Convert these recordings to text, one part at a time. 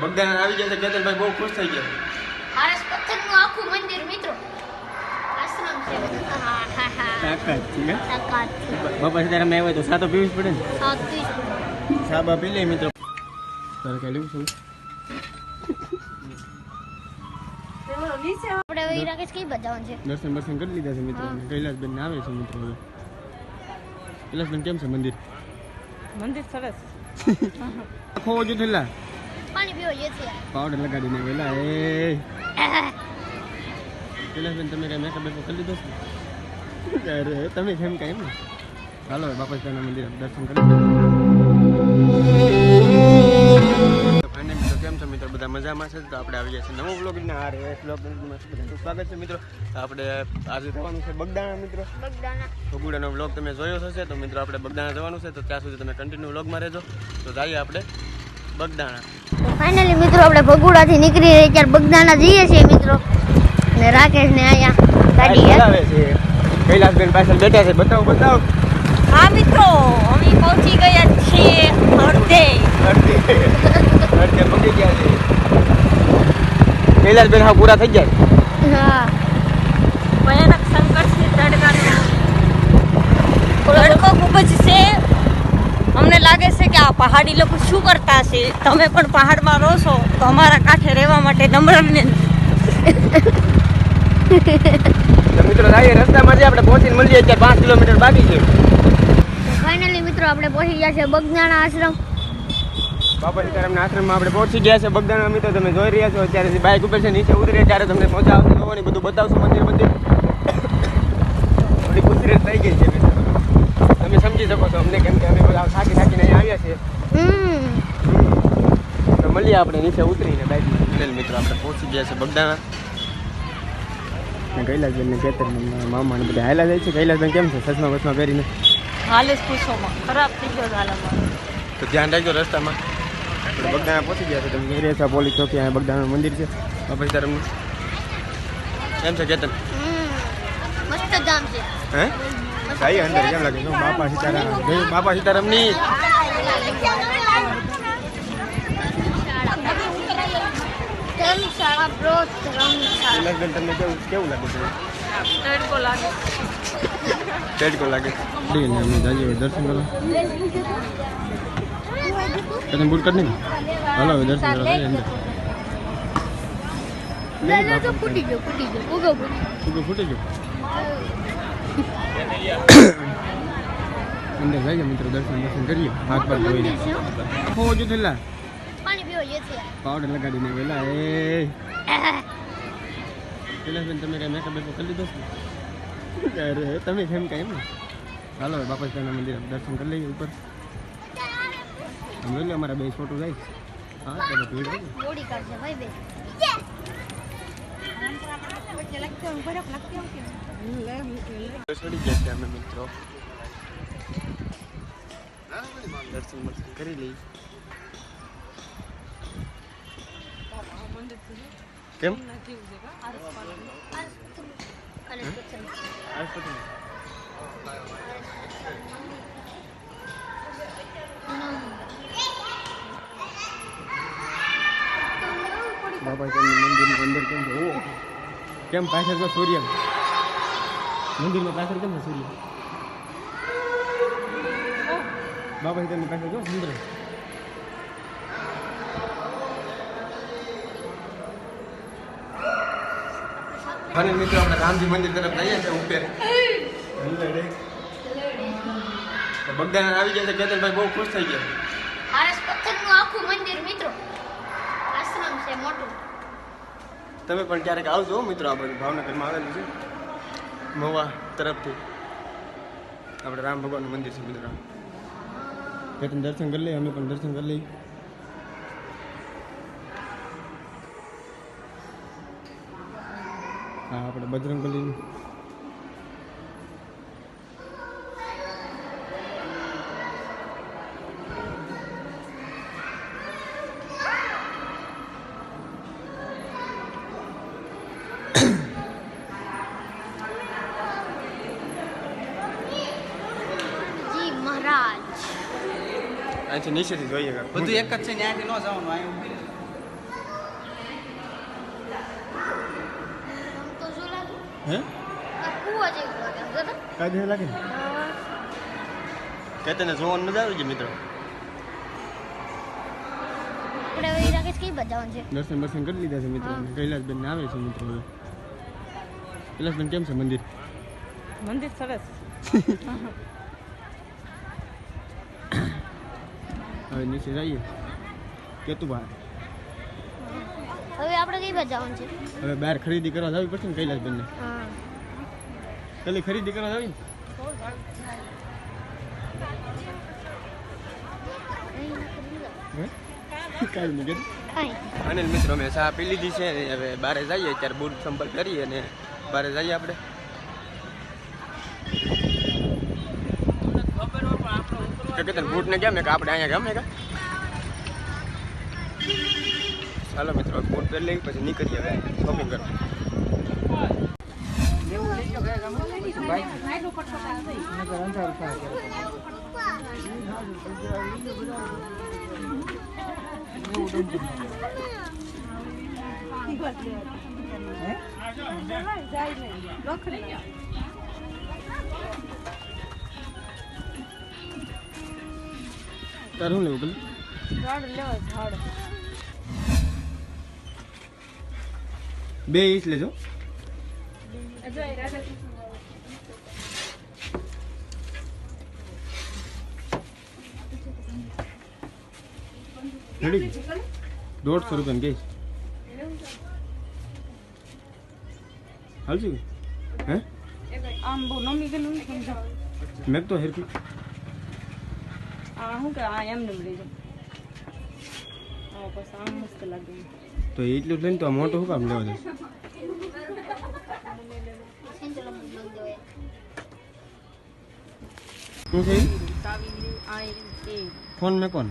બગદાણા આવી જશે છે કેતનભાઈ બહુ ખુશ થઈ ગયા આરસ પથ્થરનું આખું મંદિર મિત્રો. આશ્રમ છે. હા હા હા. તાકાત છે તાકાત બાપા સીતારામ આવ્યો તો સાતો પીવી જ પડે ને. સાત્વિક સાબા પી લે મિત્રો. તારે કઈ લેવું છું? આપણે હવે રાકેશ કઈ બતાવવાનું છે? દર્શન દર્શન કરી લીધા છે મિત્રો. કૈલાસબેન આવે છે મિત્રો હવે. કૈલાસબેન કેમ છે મંદિર? મંદિર સરસ. આખો ઓજો થયેલા પાણી પીવો છે પાવડર લગાડીને વેલા એ. કૈલાસબેન તમે કઈ મેકઅપ બેકઅપ કરી લીધો છે? અરે તમે કેમ કાંઈ એમ ને. ચાલો હવે બાપા સીતાના મંદિર દર્શન કરી કેમ છો મિત્રો? બધા મજામાં છે? તો આપણે આવી ગયા છે નવો બ્લોગ ને આ રે બ્લોગ બધાનું સ્વાગત છે મિત્રો. તો આપણે આજે જવાનું છે બગદાણા મિત્રો. ભગુડાનો બ્લોગ તમે જોયો હશે. તો મિત્રો આપણે બગદાણા જવાનું છે. તો ત્યાં સુધી તમે કન્ટિન્યુ બ્લોગમાં રહેજો. તો જઈએ આપણે બગદાણા. ફાઇનલી મિત્રો આપણે ભગુડાથી નીકળી રહી ત્યારે બગદાના જઈએ છીએ મિત્રો. ને રાકેશ ને અહીંયા ગાડી આવે છે. કૈલાસબેન પાછળ બેઠા છે. બતાવો બતાવો. હા મિત્રો અમે પહોંચી ગયા છીએ અડધે. અડધે. અડધે પહોંચી ગયા છે. કૈલાસબેન હા પૂરા થઈ ગયા હા ભયાનક સંકટ છે તડકાનો તડકો ખૂબ જ છે અમને લાગે છે કે આ પહાડી લોકો શું કરતા છે તમે પણ પહાડમાં રહો છો તો અમારા કાંઠે રહેવા માટે નમ્ર મિત્રો જઈએ રસ્તામાં જે આપણે પહોંચીને મળીએ અત્યારે પાંચ કિલોમીટર બાકી છે. ફાઇનલી મિત્રો આપણે પહોંચી ગયા છે બગદાણા આશ્રમ. બાપા સીતારામના આશ્રમમાં આપણે પહોંચી ગયા છે. બગદાણા મિત્રો તમે જોઈ રહ્યા છો અત્યારે જે બાઇક ઉપર છે નીચે ઉતરે ત્યારે તમને મજા આવશે. જોવાની બધું બતાવશું મંદિર મંદિર. થોડી કુદરત થઈ ગઈ છે સમજી શકો છો. અમને કેમ કે અમે બધા થાકી થાકીને આવ્યા છીએ. તો મળીએ આપણે નીચે ઉતરીને બાઇક મિત્રો આપણે પહોંચી ગયા છે બગદાણા. કૈલાસબેન ને કેતર મામા ને બધા હાયલા જાય છે. કૈલાસબેન કેમ છે? સસમા બસમાં પહેરીને હાલે પૂછોમાં. ખરાબ થઈ ગયો હાલમાં. તો ધ્યાન રાખજો રસ્તામાં. આપણે બગદાણા પહોંચી ગયા છે. તમે જોઈ પોલીસ ચોકી અહીંયા મંદિર છે. બાપા સીતારામનું કેમ છે કેતન? મસ્ત ગામ છે. હે? સાઈ અંદર કેમ લાગે? બાપા સીતારામ. બાપા સીતારામની કેવું કેવું લાગે છે? તડકો લાગે. દર્શન કરવા. તમે બુટ કરી ને હાલો દર્શન જઈએ અંદર. દાદા તો ફૂટી ગયો ફૂટી ગયો. ફૂટી ગયો. અંદર જઈએ મિત્રો દર્શન દર્શન કરીએ. હાથ પર ધોઈને. હો જો થેલા પાણી પીવો જે છે પાવડર લગાડીને વેલા એ. કૈલાસબેન તમે કઈ મેકઅપ બેકઅપ કરી લીધો છે? અરે તમે કેમ કાંઈ એમ ને. ચાલો હવે બાપા સીતાના મંદિર દર્શન કરી લઈએ ઉપર. જોઈ લો અમારા બે ફોટો જાય. હા ચાલો ભીડ. બોડી કાઢશે ભાઈ બે. ચડી ગયા છે અમે મિત્રો દર્શન બર્શન કરી લઈ કેમ અને પથ્થર મંદિર અંદર કેમ કેમ પાછળ તો સૂર્ય? મંદિરમાં પાછળ કેમ સૂર્ય બાપા સાહેબની પાછળ જો સુંદર. અને મિત્રો આપણે રામજી મંદિર તરફ જઈએ છીએ ઉપર. તો બગદાણા આવી ગયા છે કેતનભાઈ બહુ ખુશ થઈ ગયા. આરસ પથ્થરનું આખું મંદિર મિત્રો. આશ્રમ છે મોટું. તમે પણ ક્યારેક આવજો મિત્રો આ બધું ભાવનગરમાં આવેલું છે. મહુવા તરફથી આપણે રામ ભગવાનનું મંદિર છે મિત્રો કેતન દર્શન કરી લઈએ અમે પણ દર્શન કરી લઈએ હા આપણે બજરંગ અહીંથી નીચેથી જોઈએ બધું એક જ છે ત્યાંથી ન જવાનું અહીં ઊભી હે? લાગે ને? તને જોવાનું મજા આવી છે મિત્રો? દર્શન દર્શન કરી લીધા છે મિત્રો. કૈલાસબેન ને આવે છે મિત્રો કૈલાસબેન કેમ છે મંદિર? મંદિર સરસ. હવે નીચે જઈએ. કેતું બહાર? હવે આપણે કઈ બજાવવાનું છે? હવે બહાર ખરીદી કરવા જવી પડશે ને કૈલાસ બંને? પેલી ખરીદી કરવા જવી? કાંઈ મિત્રો મેં ચા પી લીધી છે. હવે બારે જઈએ ત્યારે બૂટ સંપર્ક કરીએ અને બારે જઈએ આપણે. કે કે તને બૂટ ને કેમ? કે આપણે અહીંયા ગમે કે? ચાલો મિત્રો બૂટ પહેરી લઈ પછી નીકળીએ હવે શોપિંગ કરવા. તારે શું લેવું પેલું? બે ઈચ લેજો. દોઢસો રૂપિયાની ગઈ હાલશું હે? આમ બહુ નમી ગયેલું મેં તો હેરકી આ શું કે આ એમને લઈ આ પછી આમ મસ્ત લાગે. તો એટલું લઈને તો મોટું શું કામ લેવા દે? ફોન મેં કોણ?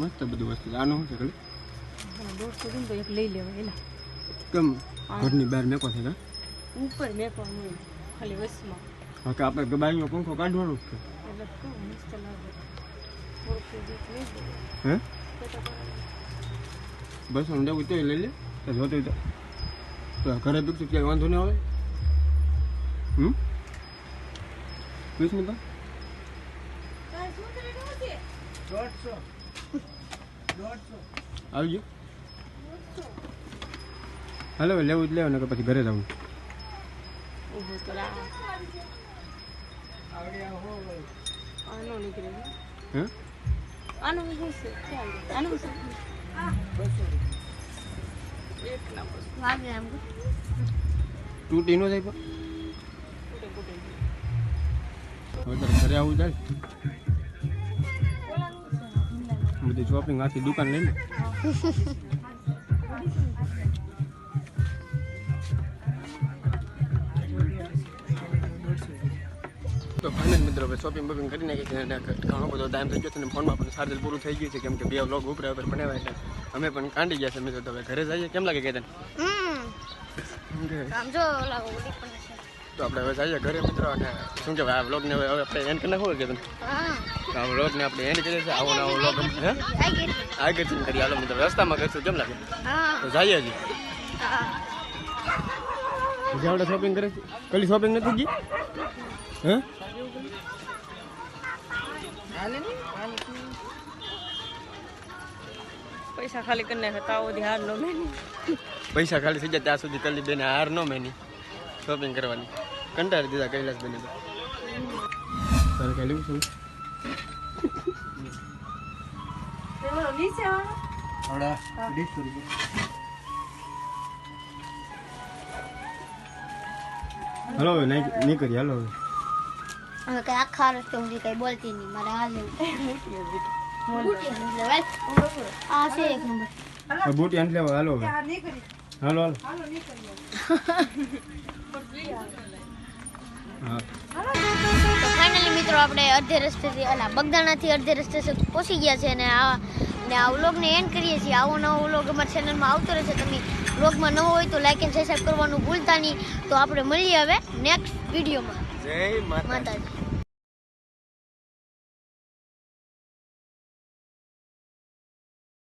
મસ્ત બધું વસ્તુ. આનું શું છે દોઢસો તો એક લઈ લેવાય એલા કેમ? ઘરની બહાર મેકો છે ઉપર મેકો ખાલી વસમાં. હા કે આપણે ગબાઈનો પંખો કાઢવાનો છે. હે? તો તો. બસ આમ જવું લઈ લે. તો જોતું તો. તો આ ઘરે બીજું ક્યાંય વાંધો નહીં આવે? હમ? વીસ મિનિટ આવજો હાલો લેવું જ લેવું ને પછી ઘરે જવું તો. આનો નીકળે. હે? આનો શું છે આનો શું એક ના બસ વાગે તૂટી ન જાય પણ. હવે તારે ઘરે આવું જાય. બધી શોપિંગ આખી દુકાન લઈને. મિત્રો હવે શોપિંગ બોપિંગ કરી નાખી છે અને ઘણો બધો ટાઈમ થઈ ગયો છે અને ફોનમાં પણ ચાર્જર પૂરું થઈ ગયું છે. કેમ કે બે વ્લોગ ઉપરે ઉપર બનાવ્યા એટલે અમે પણ કાંડી ગયા છે મિત્રો. તો હવે ઘરે જઈએ. કેમ લાગે પણ છે. તો આપણે હવે જઈએ ઘરે મિત્રો અને શું કહેવાય આ વ્લોગને હવે હવે આપણે એન્ડ કરી નાખવું કે તને આ વ્લોગને આપણે એન્ડ કરીએ છીએ. આવો નવો વ્લોગ હે? આગળ જઈને કરીએ. હાલો મિત્રો રસ્તામાં કરશું. કેમ લાગે? તો જઈએ હજી. આપણે શોપિંગ કરે કલી શોપિંગ નથી ગઈ? હે? પૈસા ખાલી કરીને નાખે તાવો દી હાર નો મેની. પૈસા ખાલી થઈ જાય ત્યાં સુધી કલી બેને હાર નો મેની. શોપિંગ કરવાની. કંટાળી દીધા કૈલાસ બેને તો. તારે કઈ લેવું છું? નીચે હાલો હવે નહીં નહીં કરીએ હાલો હવે. હવે કઈ આખા રસ્તે હું કઈ બોલતી નહીં મારે આ લેવું આ છે એક નંબર. બુટી આંટ લેવા હાલો હાલો હાલો. ફાઇનલી મિત્રો આપણે અડધે રસ્તેથી અલા બગદાણાથી અડધે રસ્તે સુધી પહોંચી ગયા છે અને આ ને આ વ્લોગને એન્ડ કરીએ છીએ. આવો નવો વ્લોગ અમારા ચેનલમાં આવતો રહેશે. તમે વ્લોગમાં ન હોય તો લાઈક એન્ડ સબસ્ક્રાઈબ કરવાનું ભૂલતા નહીં તો આપણે મળીએ હવે નેક્સ્ટ વિડીયોમાં જય માતાજી.